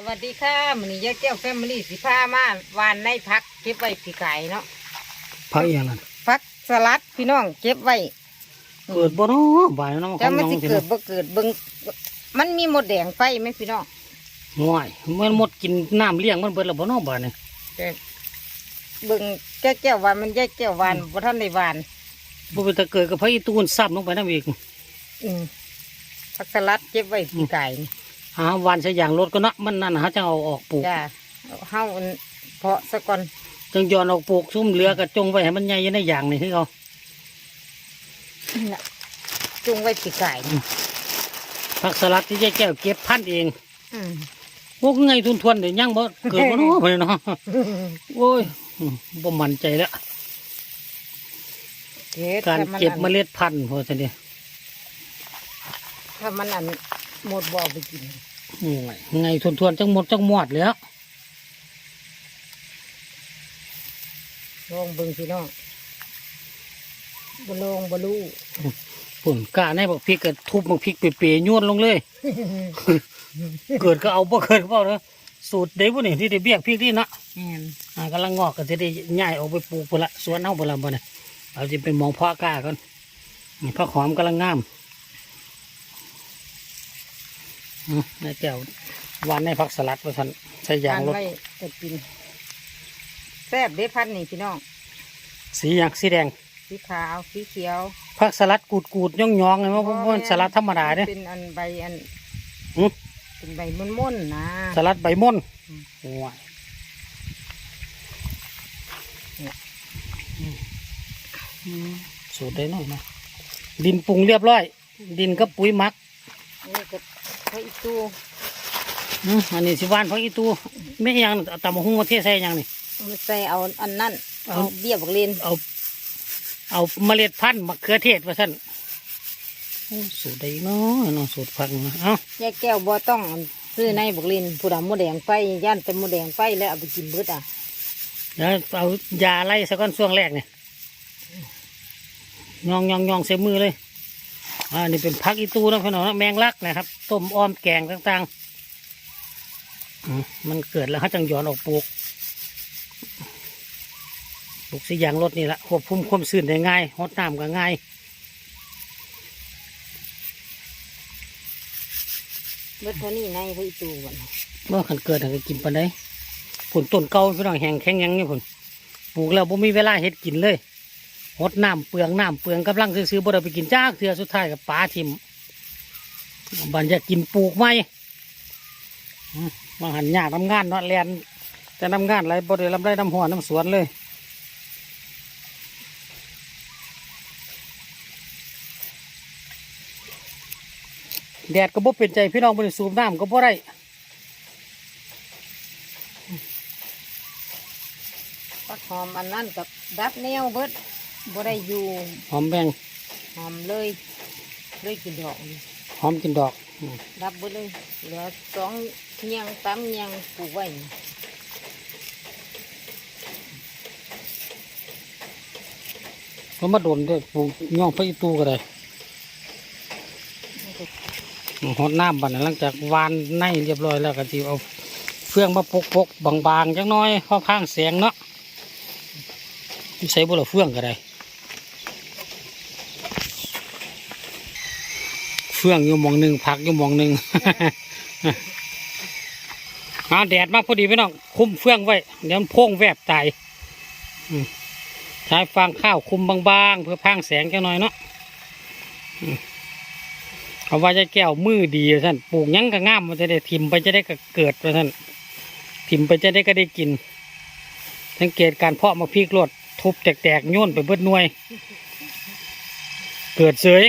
สวัสดีค่ะมันนี้ยายแก้วแฟมิลี่สิพามาวานในพักเก็บไว้ปีไก่เนาะพักอีหยังนั่นพักสลัดพี่น้องเก็บไว้เกิดบ่เนาะบ่ายเนาะจะมันของสิน้องเกิดบ่เกิดเบิ่งมันมีหมดแดงไฟไหมพี่น้องง่วยมันหมดกินน้ำเลี้ยงมันเบิดแล้วบ่เนาะบ่านี่แต่เบิ่งแก้วแก้ววานมันยายแก้ววานบ่ทันได้วานบ่เป็นตะเกิดกับพระอีตูนซ้ำลงไปนำอีกอืมพักสลัดเก็บไว้ปีไก่นี่ หาวันใส่ยางรถก็เนาะมันนั่นหาจังเอาออกปลูกจ้าเฮาอันเพาะซะก่อนจังย้อนออกปลูกซุ่มเหลือก็จงไว้ให้มันใหญ่อยู่ในยางนี่คือเอาน่ะจุงไว้ปีไก่นี่ผักสลัดที่ยายแก้วเก็บพันธุ์เองอืมพวกไงทุนทวนเดี๋ยวยังบ่เกิดบ่เนาะไปเนาะโอ้ยอืมบ่มั่นใจแล้วเก็บการถ้มันเก็บอันเมล็ดพันธุ์พอซะนี่ถ้ามันอัน หมดบ่อไปกินโอ้ยไงทุนทวนจังหมดจังหมดแล้วลองเบิ่งพี่น้องบ่ลองบ่รู้ปุ่นกล้าในบอกพริกก็ทุบบักพริกเปรี้ยๆโยนลงเลย เกิดก็เอาบ่เกิดก็เอาเนาะสูตรเด็กพวกนี้ที่ได้เบี้ยกพริกที่เนาะแม่นอ่ากำลังงอกก็จะได้ย้ายออกไปปลูกพุ่นละสวนเฮาพุ่นละบ่เนี่ยเอาจะเป็นหมองเพาะกล้าก่อนนี่ผักหอมกำลังงามอืม นายแก้วหวานในผักสลัดว่าซั่นใส่ยางรถทนไว้จะกินแซ่บเด้พันธุ์นี่พี่น้อง สีหยังสีแดง สีขาว สีเขียวผักสลัดกูดๆย่องๆเลยว่าบ่บ่สลัดธรรมดาเด้เป็นอันใบอันหึเป็นใบม่นๆนะสลัดใบม่อนอืมโอ้ยเนี่ยอืมสูตรได้หน่อยนะดินปรุงเรียบร้อย ดินกับปุ๋ยหมักนี่ก็ พระอีตูอืมอันนี้สิหวานเพราะอีตูไม่ยังเอาตำบักหุ่งมาเทใส่ยังนี่มาใส่เอาอันนั้นเอาเอาเบี้ยบักเลนเอาเอาเมล็ดพันธุ์มะเขือเทศมาสั่นโอ้สูตรได้เนาะเนาะสูตรพักนะเอ้ายายแก้วบ่ต้องซื้อในบักเลนผู้ดำมดแดงไฟย่านแต่มดแดงไฟแล้วเอาไปกินเบิดอะเดี๋ยวเอายาไล่สักก้อนช่วงแรกเนี่ยยองยองยองใส่มือเลย อ่านี่เป็นพักอีตูนะพี่น้องนะแมงลักนะครับ ต้มอ้อมแกงต่างๆอืมมันเกิดแล้วเขาจังหยอนออกปลูกปลูกสิยางรถนี่แหละควบคุมความชื้นได้ง่ายฮดน้ำก็ง่ายเบิดเท่านี้ในพระอีตูวันเมื่อขันเกิดก็กินปันได้ผลต้นเก่าพี่น้องแห้งแข็งหยังนี่ผลปลูกแล้วบ่มีเวลาเฮ็ดกินเลย หดน้ำเปลืองน้ำเปลืองกำลังซื้อๆบ่ได้ไปกินจ้ากเถื่อสุดท้ายกับปลาทิมบันอยากกินปลูกไหมมบางหันหยากทำงานเนาะแลนแต่ทำงานไรบ่ได้ลำได้น้ำหัวน้ำสวนเลยแดดก็บ่เป็นใจพี่น้องบ่ได้สูบน้ำก็บ่ได้ปักหอมอันนั้นกับดับแนวเบิด บ่ได้อยู่หอมแบงหอมเลยเลยกินดอกนี่หอมกินดอกอืมดับเบิดเลยเหลือสองเงียงสามเงียงปลูกไว้นี่ก็มาโดนด้วยปลูกย่องพระอีตูก็ได้มันก็หดน้ำบัดนนหลังจากวานในเรียบร้อยแล้วก็จีเอาเฟืองมาปกปกๆบางๆจังน้อยข้างข้างๆแสงเนาะใส่บุหรี่เฟืองก็ได้ เฟื่องอยู่มองหนึ่งผักอยู่มองหนึ่งหาแดดมาพอดีพี่น้องคุมเฟืองไว้ เดี๋ยวมันพ่งแวบตายใช้ฟางข้าวคุมบางๆ เพื่อพางแสงจังน้อยเนาะเขาว่าจะแก้วมือดีท่านปลูกยังก็งามมันจะได้ทิมไปจะได้กเกิดท่านทิมไปจะได้ก็ได้กิน สังเกตการเพาะมาพริกรดทุบแตกๆโยนไปเบิดหน่วย เกิดเสย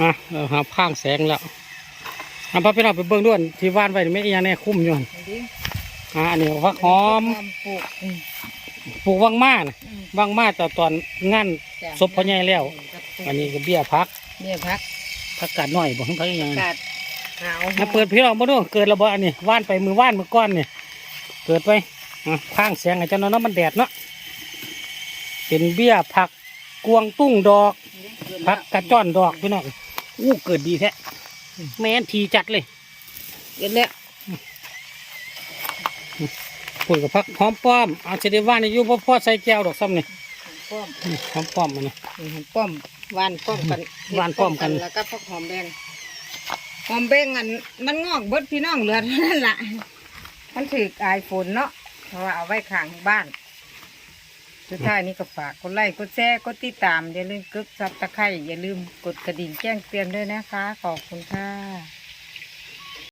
อะเราหาพรางแสงแล้วเอาพาไปเราไปเบิ่งด้วยที่ว่านไว้นี่ไม่อีหยังแน่คุ้มอยู่หั่นอันนี้อ่าอันนี้ฟักหอมปลูกอืมปลูกวังมานะอืมวังมาแต่ตอนงานจ้ะศพพ่อใหญ่แล้ว อันนี้ก็เบี้ยพักเนี่ยพักพักกาดน้อยบอกพักอีหยังกาดหาวมาเปิดพี่น้องมาดูเกิดระเบิดอันนี้ว่านไปมือว่านมือก้อนนี่เกิดไปอะข้างเสียงอาจารย์เนาะมันแดดเนาะเป็นเบี้ยผักกวางตุ้งดอกผักกระจ้อนดอกพี่น้อง อู้เกิดดีแท้แม่นทีจัดเลยเย็นแล้วพูดกับพักหอมป้อมอาจจะได้ว่าในยุพ่อพ่อใส่แก้วดอกซ้ำนี่ป้อมอืมหอมป้อมมันนี่นี่หอมป้อมหวานป้อมกันหวานป้อมกันแล้วก็พักหอมแดงหอมแดงอันมันงอกเบิดพี่น้องเหลือเท่านั่นละมันถืออายฝนเนาะเพราะว่าเอาไว้ข้างบ้าน สุดท้ายนี้ก็ฝากกดไลค์กดแชร์กดติดตามอย่าลืมกดซับตะไคร้อย่าลืมกดกระดิ่งแจ้งเตือนด้วยนะคะ ขอบคุณค่ะ